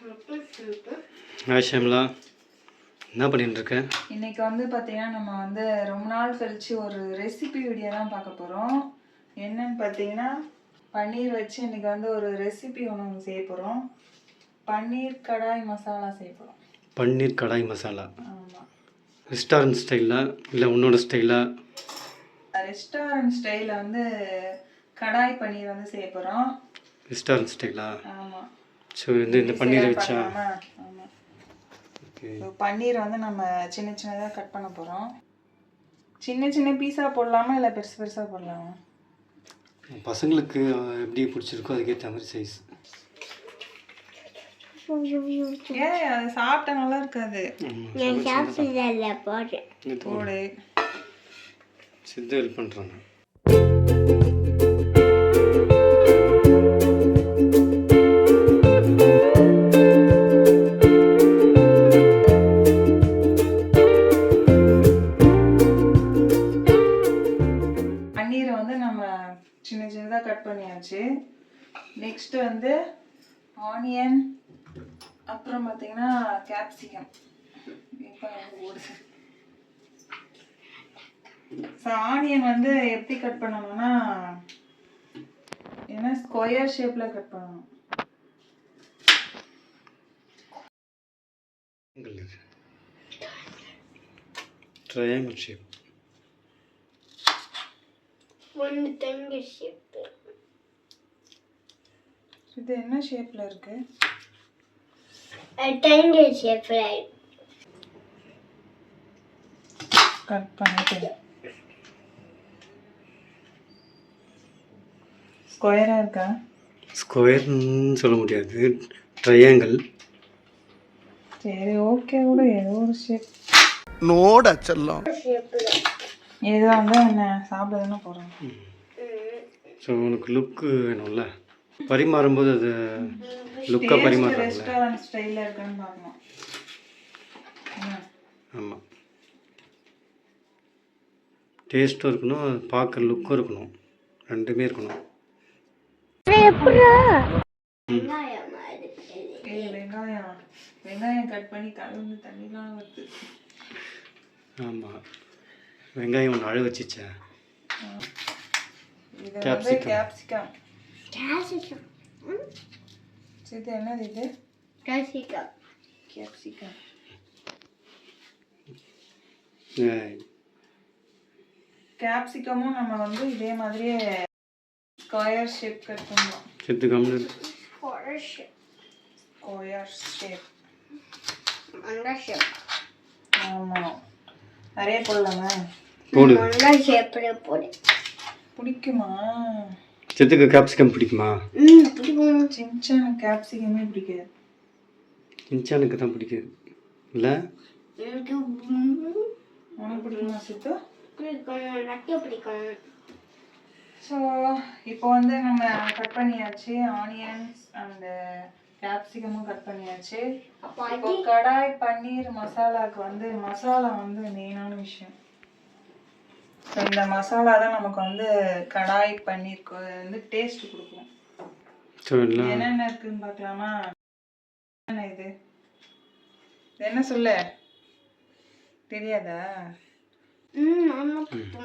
Hi Shimla. என்ன பண்ணிட்டு இருக்க இன்னைக்கு வந்து பார்த்தீங்கன்னா நம்ம வந்து ரொம்ப நாள் கழிச்சு ஒரு ரெசிபி வீடியோ தான் பார்க்க போகிறோம் என்னன்னு பார்த்தீங்கன்னா பன்னீர் வச்சு இன்னைக்கு வந்து ஒரு ரெசிபி ஒன்று செய்ய போகிறோம் பன்னீர் கடாய் மசாலா செய்ய போகிறோம் பன்னீர் கடாய் மசாலா. ஆமாம் ரெஸ்டாரண்ட் ஸ்டைலா இல்லை உன்னோட ஸ்டைலா ரெஸ்டாரண்ட் ஸ்டைலில் வந்து கடாய் பன்னீர் வந்து செய்ய போகிறோம் ரெஸ்டாரண்ட் ஸ்டைலா ஆமாம் ஸோ இந்த இந்த பன்னீரை வச்சா பன்னீர் வந்து நம்ம சின்ன சின்னதாக கட் பண்ண போகிறோம் சின்ன சின்ன பீஸாக போடலாமா இல்லை பெருசு பெருசாக போடலாமா? பசங்களுக்கு எப்படி பிடிச்சிருக்கோ அதுக்கேற்ற மாதிரி சைஸ் ஏன் அது சாப்பிட்டா நல்லா இருக்காது. போடு. சித்து ஹெல்ப் பண்ணுறாங்க கட் பண்ணியாச்சு நெக்ஸ்ட் வந்து ஆனியன் அப்புறம் பார்த்தீங்கன்னா கேப்சிகம் ஓடுது ஸோ ஆனியன் வந்து எப்படி கட் பண்ணணும்னா ஏன்னா ஸ்கொயர் ஷேப்பில் கட் பண்ணணும்? ட்ரையாங்கிள் ஷேப் இது என்ன ஷேப்பில் இருக்கு? கட் பண்ணிட்டு ஸ்கொயராக இருக்கா? ஸ்கொயர்னு சொல்ல முடியாது. ட்ரையாங்கிள் சரி ஓகே கூட ஏதோ ஒரு ஷேப் நோடா செல்லம் ஏதோ வந்து என்ன சாப்பிட தானே போகிறோம் ஸோ உனக்கு லுக்கு வேணும்ல? பரிமாறும்போது அது லுக்காக என்ன? ஆமாம் டேஸ்ட்டும் இருக்கணும் அது பார்க்க லுக்கும் இருக்கணும் ரெண்டுமே இருக்கணும். வெங்காயம். வெங்காயம் கட் பண்ணி கலந்து தண்ணிலாம் வருது. ஆமாம் வெங்காயம் ஒன்று அழ வச்சிச்சே இது வந்து Capsicum. கேப்சிகம் இது என்னது இது கேப்சிகம் கேப்சிகமும் நம்ம வந்து இதே மாதிரியே ஸ்கொயர் ஷேப் கட் பண்ணுவோம் செத்து கம்னு ஸ்கொயர் ஷேப் ஆமாம் நிறைய போடலாமா போடு பிடிக்குமா செத்துக்கு கேப்சிகம் பிடிக்குமா? சின்சான கேப்சிகமே பிடிக்காது. இன்ச்சானுக்கு தான் பிடிக்குது. இல்லை? உனக்கு பிடிக்குமா சித்து? ஸோ இப்போ வந்து நம்ம கட் பண்ணியாச்சு. ஆனியன்ஸ் அண்ட் கேப்சிகமும் கட் பண்ணியாச்சு. இப்போ கடாய் பன்னீர் மசாலாக்கு வந்து மசாலா வந்து மெயினான விஷயம். ஸோ இந்த மசாலா தான் நமக்கு வந்து கடாய் பன்னீருக்கு வந்து டேஸ்ட் கொடுக்கும். என்னென்ன இருக்குன்னு பார்க்கலாமா? என்ன இது? என்ன சொல்ல? தெரியாதா?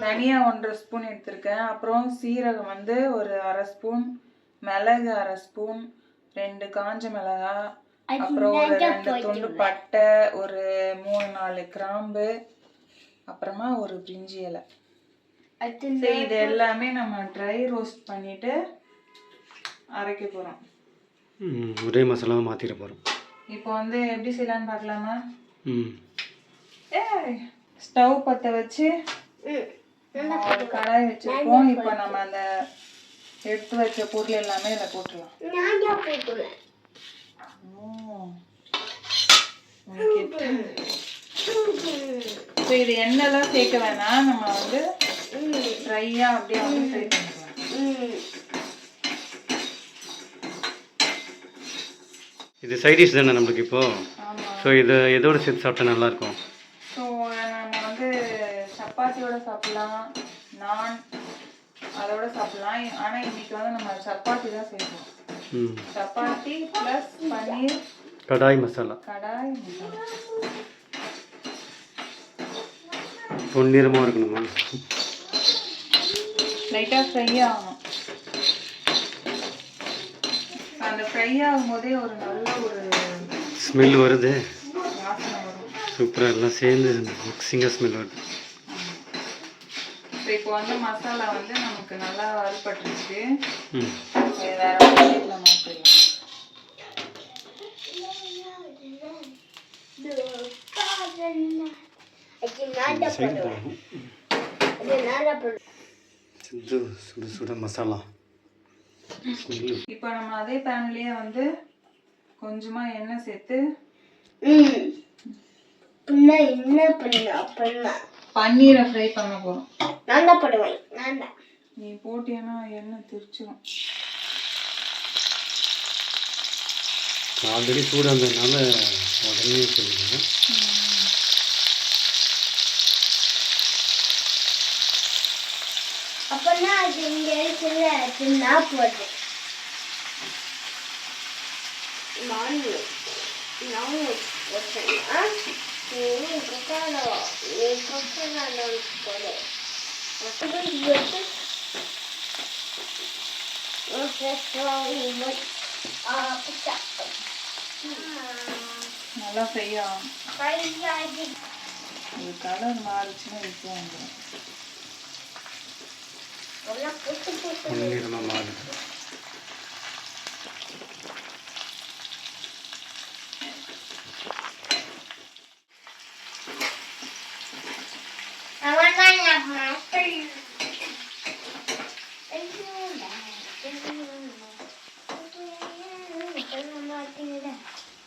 தனியா ஒன்றரை ஸ்பூன் எடுத்திருக்கேன். அப்புறம் சீரகம் வந்து ஒரு அரை ஸ்பூன் மிளகு அரை ஸ்பூன் ரெண்டு காஞ்ச மிளகா அப்புறம் ஒரு ரெண்டு துண்டு பட்டை ஒரு மூணு நாலு கிராம்பு அப்புறமா ஒரு பிரிஞ்சி இலை. சரி, இது எல்லாமே நம்ம ட்ரை ரோஸ்ட் பண்ணிட்டு அரைக்க போறோம். ம், ஒரே மசாலாவை மாற்றிட போகிறோம் இப்போ வந்து எப்படி செய்யலாம்னு பார்க்கலாமா? ம். ஏய் ஸ்டவ் பற்ற வச்சு கடாய் வச்சிருக்கோம். இப்போ நம்ம அந்த எடுத்து வச்ச பொருள் எல்லாமே இதில் போட்டுடலாம். இப்போ இது எண்ணெய்லாம் சேர்க்க வேணாம். நம்ம வந்து ட்ரையாக அப்படியே வந்து ஃப்ரை பண்ணிக்கலாம் இது சைடிஷ் தானே நம்மளுக்கு ஆமாம் ஸோ இதை எதோட சேர்த்து சாப்பிட்டா நல்லாயிருக்கும்? ஸோ நம்ம வந்து சப்பாத்தியோட சாப்பிடலாம் நான் அதோட சாப்பிடலாம். ஆனால் இன்னைக்கு வந்து நம்ம சப்பாத்தி தான் செய்வோம் ம். சப்பாத்தி ப்ளஸ் பன்னீர். கடாய் மசாலா. கடாய் மசாலா. பொன்னிறமாக இருக்கணுமா? லைட்டாக ஃப்ரை ஆகணும். அந்த ஃப்ரை ஆகும்போதே ஒரு நல்ல ஒரு ஸ்மெல் வருது. சூப்பராக எல்லாம் சேர்ந்து மிக்சிங்காக ஸ்மெல் வருது. இப்போ இப்போ வந்து மசாலா வந்து நமக்கு நல்லா வறுபட்டுருச்சு வேற பிளேட்டில் மாற்றிடலாம் சைடு போகும் சிந்து சுட சுட மசாலா. இப்போ நம்ம அதே பேன்லயே வந்து கொஞ்சமா எண்ணெய் சேர்த்து பின்ன என்ன பண்ண பண்ண. பன்னீரை ஃப்ரை பண்ண போறோம். நான் தான் பண்ணுவேன் நான் தான். நீ போட்டியன்னா எண்ணெய் திரிச்சிடும் ஆல்ரெடி சூடாக இருந்ததுனால உடனே சொல்லுங்க அப்பனா அது இங்க இருக்குல்ல தின்னா போதும் நானு நானு போட்டேன்னா நல்லா அது கலர் மாறிச்சுன்னா விட்டு வந்துடும் பொன்னிறமாக மாறுது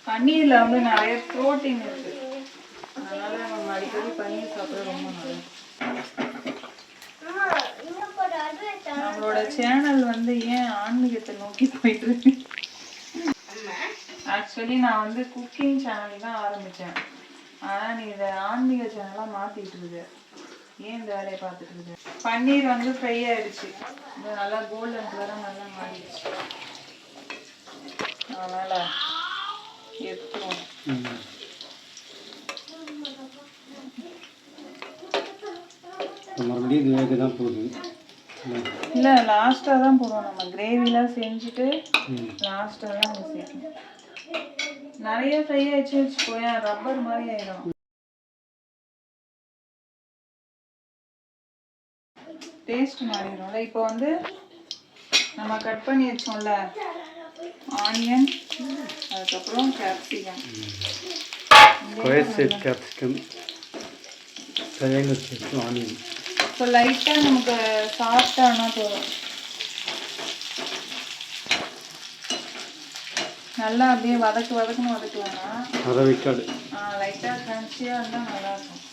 பன்னீர்ல வந்து நிறைய ப்ரோட்டீன் இருக்கு அதனால நம்ம அடிக்கடி பன்னீர் சாப்பிட ரொம்ப நல்லது நம்மளோட சேனல் வந்து ஏன் ஆன்மீகத்தை நோக்கி போயிட்டு இருக்கு? ஆக்சுவலி நான் வந்து குக்கிங் சேனல் தான் ஆரம்பிச்சேன். ஆனா நீ இதை ஆன்மீக சேனலா மாத்திட்டு இருக்கு. ஏன் இந்த வேலையை பார்த்துட்டு இருக்க? பன்னீர் வந்து ஃப்ரை ஆயிடுச்சு. இது நல்லா கோல்டன் கலராக நல்லா மாறிடுச்சு. அதனால எடுத்துருவோம். மறுபடியும் இது வேக தான் போகுது. இல்லை லாஸ்ட்டாக தான் போடுவோம். நம்ம கிரேவிலாம் செஞ்சுட்டு லாஸ்ட்டாக தான் சேர்க்கணும் நிறைய ஃப்ரை ஆயிடுச்சு வச்சுக்கோயேன் ரப்பர் மாதிரி ஆயிடும் டேஸ்ட் மாறிடும்ல இப்போ வந்து நம்ம கட் பண்ணி வச்சோம்ல ஆனியன் அதுக்கப்புறம் கேப்சிகம் கேப்சிகம் ஆனியன் இப்போ லைட்டாக நமக்கு சாஃப்டானா போதும். நல்லா அப்படியே வதக்கு வதக்குன்னு வதக்க வேணாம் அரை விக்காடு லைட்டாக க்ரன்ச்சியாக இருந்தால் நல்லாயிருக்கும்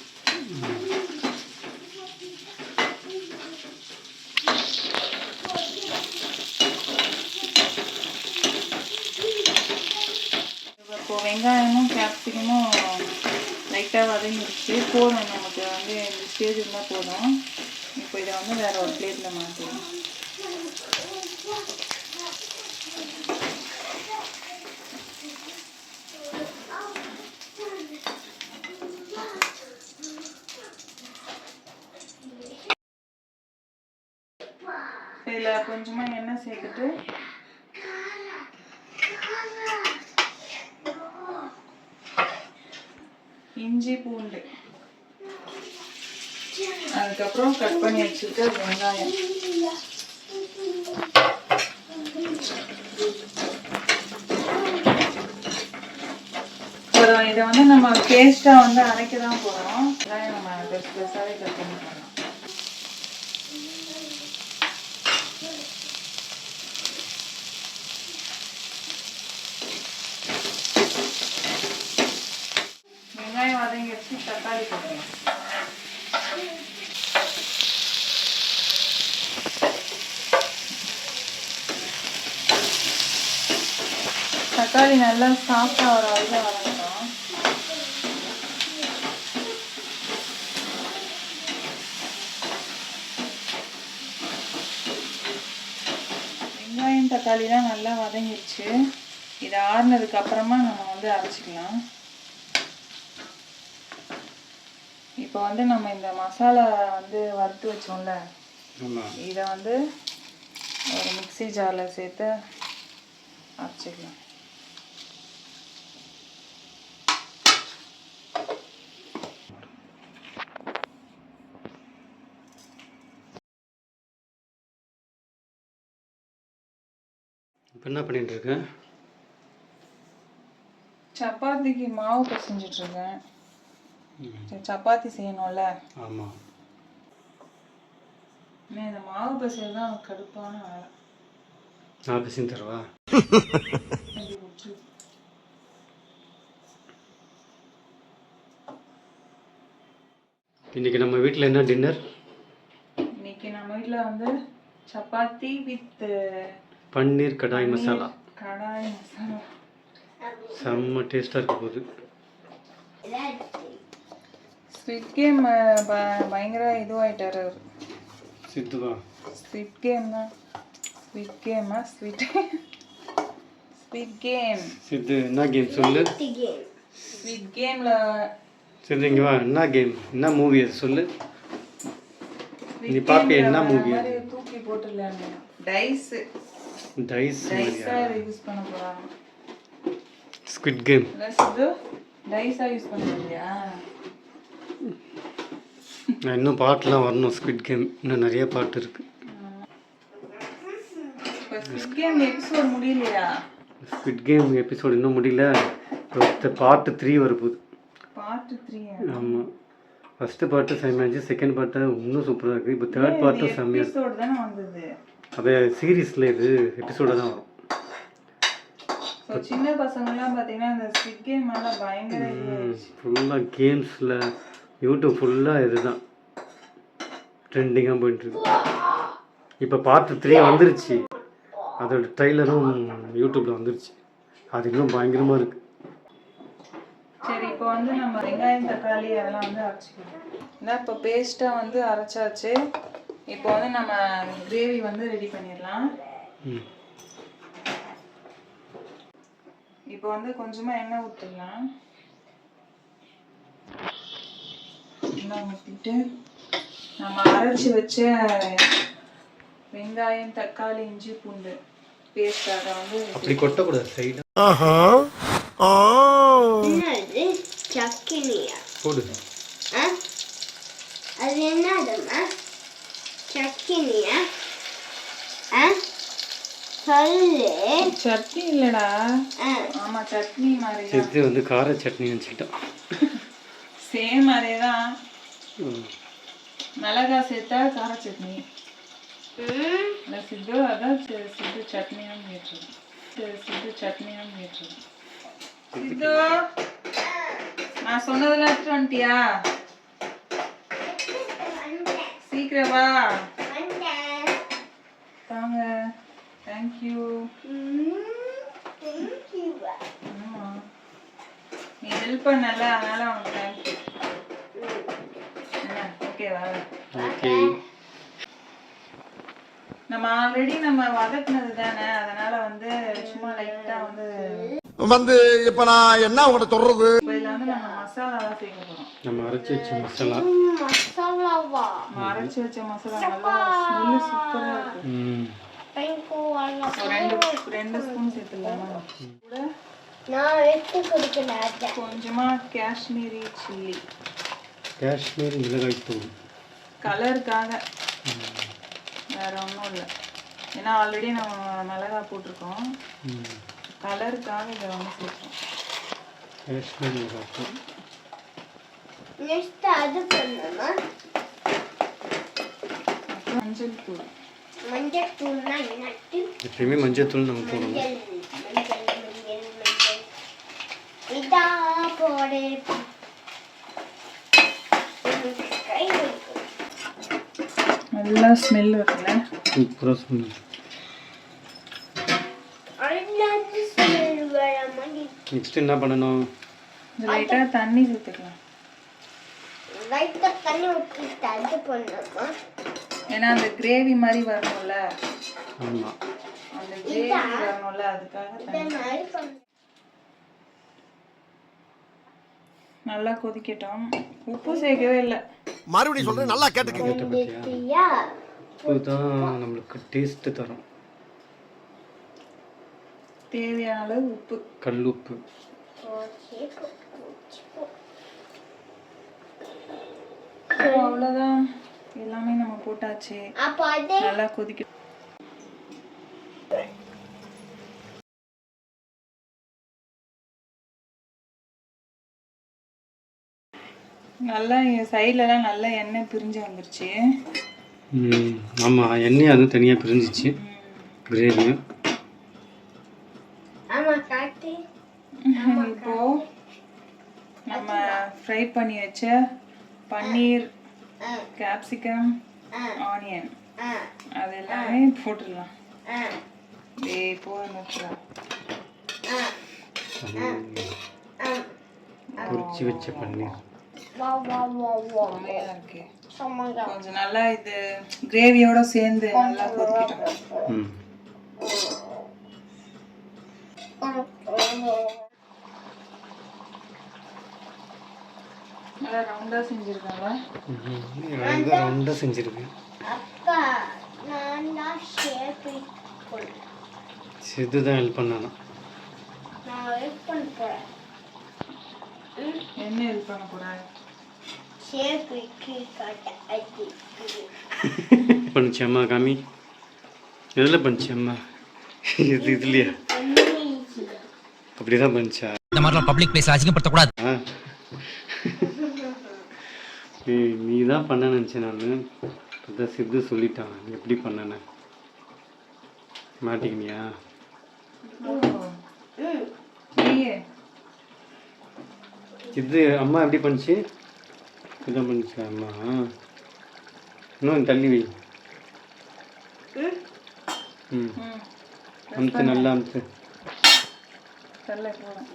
இப்போ வெங்காயமும் கேப்சிகமும் லைட்டாக வதங்கிடுச்சு. போதும் நமக்கு. வந்து இந்த ஸ்டேஜ் இருந்தால் போதும். இப்போ இதை வந்து வேற ஒரு பிளேட்டில் மாற்றிடும் இதில் கொஞ்சமாக எண்ணெய் சேர்த்துட்டு இஞ்சி பூண்டு அதுக்கப்புறம் கட் பண்ணி வெங்காயம் அப்புறம் இதை வந்து நம்ம பேஸ்ட்டாக வந்து அரைக்க தான் போகிறோம் வெங்காயம் நம்ம பெருசு பெருசாகவே கட் பண்ணி வெங்காயம் வதங்கி வச்சு தக்காளி போட்டுக்கலாம். தக்காளி நல்லா சாஃப்டாக வர வரைக்கும் வதங்கணும் வெங்காயம் தக்காளிலாம் நல்லா வதங்கிடுச்சு இது ஆறுனதுக்கு அப்புறமா நம்ம வந்து அரைச்சிக்கலாம். இப்போ வந்து நம்ம இந்த மசாலா வந்து வறுத்து வச்சோம்ல இதை வந்து ஒரு மிக்ஸி ஜாரில் சேர்த்து அரைச்சிக்கலாம். இப்போ என்ன பண்ணிட்டு இருக்கேன் சப்பாத்திக்கு மாவு சரி, சப்பாத்தி செய்யணும்ல? ஆமாம் இந்த மாவு பிசைறது தான் கடுப்பான வேலை. நான் பிசின் தரவா. இன்றைக்கி நம்ம வீட்டில் என்ன டின்னர்? இன்னைக்கு நம்ம வீட்டில் வந்து சப்பாத்தி வித் பன்னீர் கடாய் மசாலா. கடாய் மசாலா. செம்ம டேஸ்ட்டாக இருக்க போகுது. ஸ்விட் கேம் பயங்கர இதுவாயிட்டாரு அவரு. சித்துவா? ஸ்விட் கேம் தான். ஸ்விட் கேமா ஸ்விட் ஸ்விட் கேம் சித்து என்ன கேம் சொல்லு? ஸ்விட் கேம்ல சித்து இங்கே வா. என்ன கேம் என்ன மூவி அது சொல்லு? நீ பாப்பியா என்ன மூவி தூக்கி போட்டுடலாங்க டைஸ் டைஸ் டைஸா யூஸ் பண்ண போறாங்க. ஸ்குவிட் கேம் ப்ளஸ் இது டைஸா யூஸ் பண்ண இல்லையா நான் இன்னும் பாட்டுலாம் வரணும் ஸ்குவிட் கேம் இன்னும் நிறைய பாட்டு இருக்குது இப்போ ஸ்விட் கேம் எபிசோட் முடியலையா? ஸ்குவிட் கேம் எபிசோடு இன்னும் முடியல. பார்ட் த்ரீ வரப்போகுது. பார்ட் த்ரீ ஆமாம் ஃபஸ்ட்டு பாட்டு செம்மையாச்சு செகண்ட் பாட்டு இன்னும் சூப்பராக இருக்குது இப்போ தேர்ட் பார்ட்டும் செம்மையாக அது சீரீஸில் இது எபிசோடாக தான் வரும். ஸோ சின்ன பசங்கள்லாம் பார்த்தீங்கன்னா இந்த ஸ்விட் கேம் மேலே பயங்கர. ஃபுல்லாக கேம்ஸில் யூடியூப் ஃபுல்லாக இதுதான். ட்ரெண்டிங்காக போயிட்டுருக்கு இப்போ பார்ட் த்ரீ வந்துருச்சு. அதோட ட்ரைலரும் யூடியூப்பில் வந்துருச்சு. அது இன்னும் பயங்கரமாக இருக்குது சரி இப்போ வந்து நம்ம வெங்காயம் தக்காளி அதெல்லாம் வந்து அரைச்சிக்கலாம். இதான் இப்போ பேஸ்ட்டாக வந்து அரைச்சாச்சு. இப்போ வந்து நம்ம கிரேவி வந்து ரெடி பண்ணிடலாம். இப்போ வந்து கொஞ்சமாக எண்ணெய் ஊற்றிடலாம் எண்ணெய் ஊற்றிட்டு நம்ம அரைச்சி வச்ச வெங்காயம் தக்காளி இஞ்சி பூண்டு பேஸ்ட் அதை வந்து அப்படி கொட்டக்கூடாது சைடாக என்னது? சக்கினியா? போடு. ஆ? அது என்னதும்மா சக்கினியா ஆ சொல்லு சட்னி இல்லைடா. ஆ. ஆமாம் சட்னி மாதிரி சேர்த்து வந்து கார சட்னி நினச்சிக்கிட்டோம் சேம் அதே தான் மிளகா சேர்த்தா கார சட்னி. ம். இல்லை சித்து அதான் சித்து சட்னியான்னு கேட்டுருக்கேன் சித்து சட்னியான்னு கேட்டுருக்கேன் சித்து நான் சொன்னதெல்லாம் எடுத்துட்டு வந்துட்டியா? சீக்கிரம் வா. தாங்க. தேங்க்யூ நீ ஹெல்ப் பண்ணல அதனால உனக்கு தேங்க்யூ ஓகேவா ஓகே நம்ம ஆல்ரெடி நம்ம வதக்குனது தானே அதனால வந்து சும்மா லைட்டா வந்து வந்து இப்ப நான் என்ன உங்கள்ட்ட சொல்றது? இப்போ இதில் வந்து நம்ம மசாலாலாம் சேர்க்க போகிறோம் நம்ம அரைச்சி வச்ச மசாலா. மசாலாவா நம்ம அரைச்சி வச்ச மசாலா நல்லா ஸ்மெல்லு சூப்பராக இருக்கு ரெண்டு ரெண்டு ஸ்பூன் சேர்த்துடலாமா கூட நான் எடுத்து கொடுக்கல அத்தை கொஞ்சமா காஷ்மீரி சில்லி காஷ்மீர் மிளகாய் தூள் கலருக்காக வேற ஒன்றும் இல்லை ஏன்னா ஆல்ரெடி நம்ம மிளகா போட்டிருக்கோம் கலருக்காக இதை வந்து சேர்த்தோம் காஷ்மீர் மிளகாய் தூள் நெக்ஸ்ட் அது பண்ணுமா அப்புறம் மஞ்சள் தூள். மஞ்சள் தூள்னா எப்பயுமே மஞ்சள் தூள் நம்ம போடணும் இதா போடு. நல்லா ஸ்மெல் வருதுல்ல சூப்பராக ஸ்மெல் நெக்ஸ்ட் என்ன பண்ணணும்? லைட்டாக தண்ணி சேர்த்துக்கலாம் லைட்டா தண்ணி ஊற்றிட்டு அது பண்ணுமா ஏன்னா அந்த கிரேவி மாதிரி வரணும்ல? ஆமாம் அந்த கிரேவி வரணும்ல அதுக்காக. நல்லா கொதிக்கட்டும். உப்பு சேர்க்கவே இல்லை. மறுபடியும் சொல்றேன் நல்லா கேட்டுக்கங்க. வந்துட்டியா? உப்பு தான் நம்மளுக்கு டேஸ்ட்டு தரும். தேவையான அளவு உப்பு. கல் உப்பு. அவ்வளோதான் எல்லாமே நம்ம போட்டாச்சு. அப்போ அதே நல்லா கொதிக்க நல்லா சைட்லலாம் நல்லா எண்ணெய் பிரிஞ்சு வந்துருச்சு. ம், ஆமாம் எண்ணெய் அதுவும் தனியாக பிரிஞ்சிச்சு. கிரேவியும் ஆமா காட்டு. இப்போ நம்ம ஃப்ரை பண்ணி வச்ச பன்னீர் கேப்சிகம் ஆனியன் அது எல்லாமே போட்டுடலாம். ஏ ஆ. பொரிச்சு வச்ச பன்னீர் வா, வா, வா, வா. நிறையா இருக்கு. சமங்கா. கொஞ்சம் நல்லா இது கிரேவியோட சேர்ந்து நல்லா கொதிக்கட்டும். ம் நல்லா ரவுண்டா செஞ்சிருக்காங்க. ரொம்ப ரவுண்டாக செஞ்சுருக்கேன் அப்பா நான் தான் ஷேப் பண்ணேன் சிது தான் ஹெல்ப் பண்ணானா நான் வெயிட் பண்ண போறேன். என்ன பண்ண காமி. எதில் இது இதுலையா? அப்படி தான் பண்ணுச்சா? இந்த மாதிரிலாம் பப்ளிக் பிளேஸ் அசிங்கப்படுத்தக்கூடாது ஆ ஏய் நீ தான் பண்ண நினச்சேன் நான்? அதான் சித்து சொல்லிட்டான். எப்படி பண்ணன மாட்டிக்கினியா? சித்து அம்மா எப்படி பண்ணுச்சு? இதான் பண்ணுச்சு அம்மா. இன்னும் தள்ளி வை. ம். ம் அமுத்து. நல்லா அமுத்து தெரியல போதும்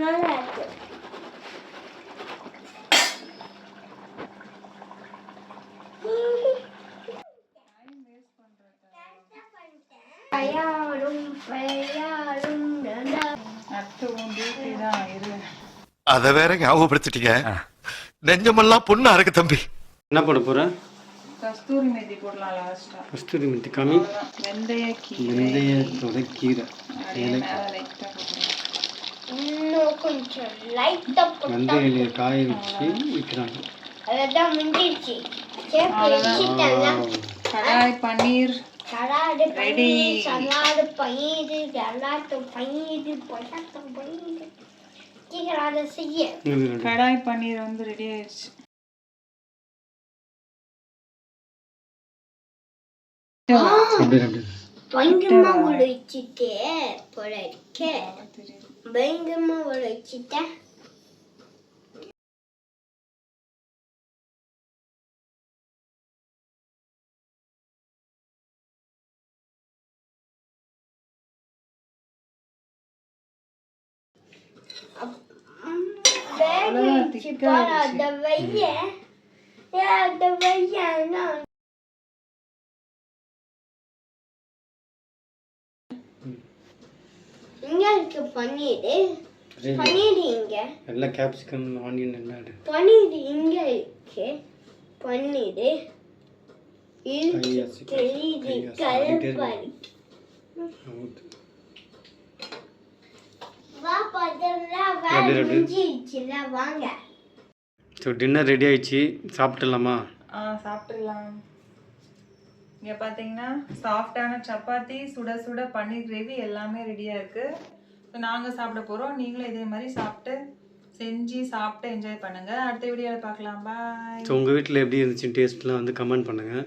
நல்லா இருக்கு பயாரும் பயாரும் நல்லா அடுத்து உன் டியூட்டி தான் இரு அத வேற ஞாபகப்படுத்திட்டீங்க. நெஞ்சமெல்லாம் பொண்ணு அறக்கு தம்பி. என்ன போட போற? கஸ்தூரி மேத்தி போடலாம் லாஸ்டா கஸ்தூரி மெத்தி காமி வெந்தய கீரை. வெந்தயத்தோட கீரை இன்னும் கொஞ்சம் லைட்டா வெந்தய இலையை காய வச்சு விற்கிறாங்க அதான் வச்சுட்டேன்ல கடாய் பன்னீர். சலாடு. பன்னீர் சலாடு பயிர் எல்லாத்து சீக்கிரம் அதை செய்ய. கடாய் பன்னீர் வந்து ரெடி ஆயிடுச்சு. பயங்கரமா உழைச்சிட்டே போல இருக்கே. பயங்கரமா உழைச்சிட்டேன் thick ஆ அந்த வெய்ய அந்த வெய்யனா இங்க இருக்கு பன்னீர். பன்னீர் இங்க. எல்லாம் கேப்சிகம் ஆனியன். பன்னீர் இங்க இருக்கு பன்னீர் தெரியுது கையாசி ஆடிட்டே கருப்பாரி இருக்கு. ஊத்து. வா பார்த்தலாம் அப்படியே, வேலை அப்படியே. முடிஞ்சிருச்சுல வாங்க ஸோ டின்னர் ரெடி ஆயிடுச்சு. சாப்பிட்டுலாமா ஆ சாப்பிட்டுடலாம். இங்கே பார்த்தீங்கன்னா சாஃப்டான சப்பாத்தி சுட சுட பன்னீர் கிரேவி எல்லாமே ரெடியாக இருக்குது ஸோ நாங்கள் சாப்பிட போகிறோம் நீங்களும் இதே மாதிரி சாப்பிட்டு செஞ்சு சாப்பிட்டு என்ஜாய் பண்ணுங்கள் அடுத்த வீடியோவில் பார்க்கலாம் பாய் ஸோ உங்கள் வீட்டில் எப்படி இருந்துச்சு டேஸ்ட்லாம் வந்து கமெண்ட் பண்ணுங்கள்